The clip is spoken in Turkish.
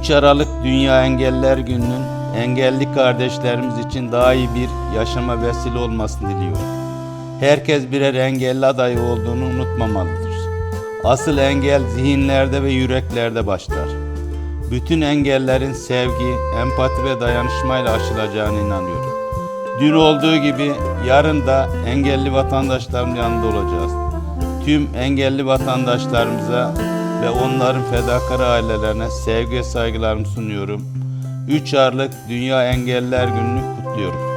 3 Aralık Dünya Engeller Günü'nün engelli kardeşlerimiz için daha iyi bir yaşama vesile olmasını diliyorum. Herkes birer engelli adayı olduğunu unutmamalıdır. Asıl engel zihinlerde ve yüreklerde başlar. Bütün engellerin sevgi, empati ve dayanışmayla aşılacağına inanıyorum. Dün olduğu gibi yarın da engelli vatandaşlarımın yanında olacağız. Tüm engelli vatandaşlarımıza ve onların fedakar ailelerine sevgi saygılarımı sunuyorum. 3 Aralık Dünya Engelliler Günü'nü kutluyorum.